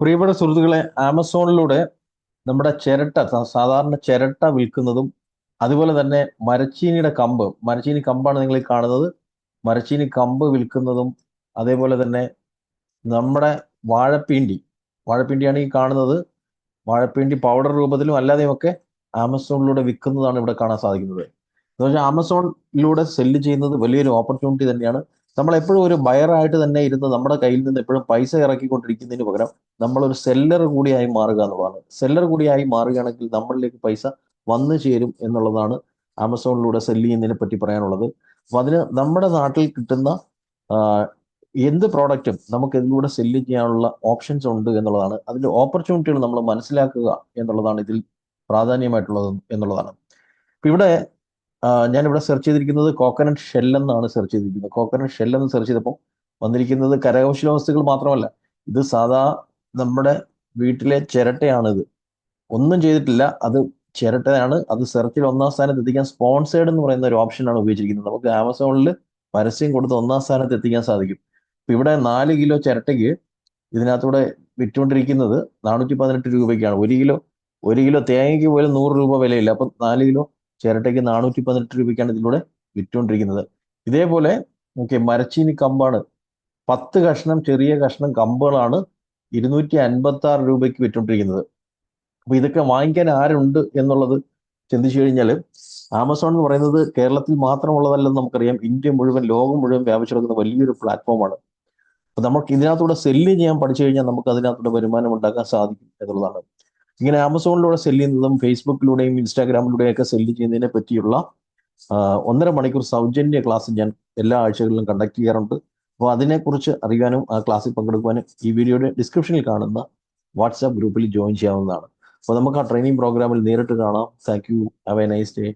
പ്രിയപ്പെട്ട സുഹൃത്തുക്കളെ ആമസോണിലൂടെ നമ്മുടെ ചിരട്ട സാധാരണ ചിരട്ട വിൽക്കുന്നതും അതുപോലെ തന്നെ മരച്ചീനിയുടെ കമ്പ് മരച്ചീനി കമ്പാണ് നിങ്ങൾ കാണുന്നത്. മരച്ചീനി കമ്പ് വിൽക്കുന്നതും അതേപോലെ തന്നെ നമ്മുടെ വാഴപ്പിണ്ടി വാഴപ്പിണ്ടിയാണ് ഈ കാണുന്നത്. വാഴപ്പിണ്ടി പൗഡർ രൂപത്തിലും അല്ലാതെയും ഒക്കെ ആമസോണിലൂടെ വിൽക്കുന്നതാണ് ഇവിടെ കാണാൻ സാധിക്കുന്നത്. എന്ന് വെച്ചാൽ ആമസോണിലൂടെ സെല്ല് ചെയ്യുന്നത് വലിയൊരു ഓപ്പർച്യൂണിറ്റി തന്നെയാണ്. നമ്മൾ എപ്പോഴും ഒരു ബയറായിട്ട് തന്നെ ഇരുന്ന് നമ്മുടെ കയ്യിൽ നിന്ന് എപ്പോഴും പൈസ ഇറക്കിക്കൊണ്ടിരിക്കുന്നതിന് പകരം നമ്മളൊരു സെല്ലർ കൂടിയായി മാറുക എന്നുള്ളതാണ്. സെല്ലർ കൂടിയായി മാറുകയാണെങ്കിൽ നമ്മളിലേക്ക് പൈസ വന്നു ചേരും എന്നുള്ളതാണ് ആമസോണിലൂടെ സെല്ല് ചെയ്യുന്നതിനെ പറ്റി പറയാനുള്ളത്. അപ്പൊ അതിന് നമ്മുടെ നാട്ടിൽ കിട്ടുന്ന എന്ത് പ്രോഡക്റ്റും നമുക്ക് ഇതിലൂടെ സെല്ല് ചെയ്യാനുള്ള ഓപ്ഷൻസ് ഉണ്ട് എന്നുള്ളതാണ്. അതിന്റെ ഓപ്പർച്യൂണിറ്റികൾ നമ്മൾ മനസ്സിലാക്കുക എന്നുള്ളതാണ് ഇതിൽ പ്രാധാന്യമായിട്ടുള്ളത് എന്നുള്ളതാണ്. ഇപ്പം ഇവിടെ ഞാനിവിടെ സെർച്ച് ചെയ്തിരിക്കുന്നത് കോക്കനട്ട് ഷെൽ എന്നാണ് സെർച്ച് ചെയ്തിരിക്കുന്നത്. കോക്കനട്ട് ഷെൽ എന്ന് സെർച്ച് ചെയ്തപ്പോൾ വന്നിരിക്കുന്നത് കരകൗശല വസ്തുക്കൾ മാത്രമല്ല. ഇത് സാധാ നമ്മുടെ വീട്ടിലെ ചിരട്ടയാണ് ഇത് ഒന്നും ചെയ്തിട്ടില്ല. അത് ചിരട്ടയാണ്. അത് സെർച്ചിൽ ഒന്നാം സ്ഥാനത്ത് എത്തിക്കാൻ സ്പോൺസേഡ് എന്ന് പറയുന്ന ഒരു ഓപ്ഷനാണ് ഉപയോഗിച്ചിരിക്കുന്നത്. നമുക്ക് ആമസോണിൽ പരസ്യം കൊടുത്ത് ഒന്നാം സ്ഥാനത്ത് എത്തിക്കാൻ സാധിക്കും. ഇപ്പൊ ഇവിടെ നാല് കിലോ ചിരട്ടയ്ക്ക് ഇതിനകത്തൂടെ വിറ്റുകൊണ്ടിരിക്കുന്നത് നാനൂറ്റി പതിനെട്ട് രൂപയ്ക്കാണ്. ഒരു കിലോ ഒരു കിലോ തേങ്ങയ്ക്ക് പോലും നൂറ് രൂപ വിലയില്ല. അപ്പൊ നാല് കിലോ ചിരട്ടയ്ക്ക് നാനൂറ്റി പതിനെട്ട് രൂപയ്ക്കാണ് ഇതിലൂടെ വിറ്റുകൊണ്ടിരിക്കുന്നത്. ഇതേപോലെ ഓക്കെ മരച്ചീനി കമ്പാണ്. പത്ത് കഷ്ണം ചെറിയ കഷ്ണം കമ്പുകളാണ് ഇരുന്നൂറ്റി അൻപത്തി ആറ് രൂപയ്ക്ക് വിറ്റുകൊണ്ടിരിക്കുന്നത്. അപ്പൊ ഇതൊക്കെ വാങ്ങിക്കാൻ ആരുണ്ട് എന്നുള്ളത് ചിന്തിച്ചു കഴിഞ്ഞാൽ ആമസോൺ എന്ന് പറയുന്നത് കേരളത്തിൽ മാത്രമുള്ളതല്ലെന്ന് നമുക്കറിയാം. ഇന്ത്യ മുഴുവൻ ലോകം മുഴുവൻ വ്യാപിച്ചു കിടക്കുന്ന വലിയൊരു പ്ലാറ്റ്ഫോമാണ്. അപ്പൊ നമുക്ക് ഇതിനകത്തൂടെ സെല്ല് ചെയ്യാൻ പഠിച്ചു കഴിഞ്ഞാൽ നമുക്ക് അതിനകത്തൂടെ വരുമാനം ഉണ്ടാക്കാൻ സാധിക്കും എന്നുള്ളതാണ്. ഇങ്ങനെ ആമസോണിലൂടെ സെല്ല് ചെയ്യുന്നതും ഫേസ്ബുക്കിലൂടെയും ഇൻസ്റ്റാഗ്രാമിലൂടെയും ഒക്കെ സെല്ല് ചെയ്യുന്നതിനെ പറ്റിയുള്ള ഒന്നര മണിക്കൂർ സൗജന്യ ക്ലാസ് ഞാൻ എല്ലാ ആഴ്ചകളിലും കണ്ടക്ട് ചെയ്യാറുണ്ട്. അപ്പോൾ അതിനെക്കുറിച്ച് അറിയാനും ആ ക്ലാസ്സിൽ പങ്കെടുക്കുവാനും ഈ വീഡിയോയുടെ ഡിസ്ക്രിപ്ഷനിൽ കാണുന്ന വാട്സാപ്പ് ഗ്രൂപ്പിൽ ജോയിൻ ചെയ്യാവുന്നതാണ്. അപ്പോൾ നമുക്ക് ആ ട്രെയിനിങ് പ്രോഗ്രാമിൽ നേരിട്ട് കാണാം. Thank you have a nice day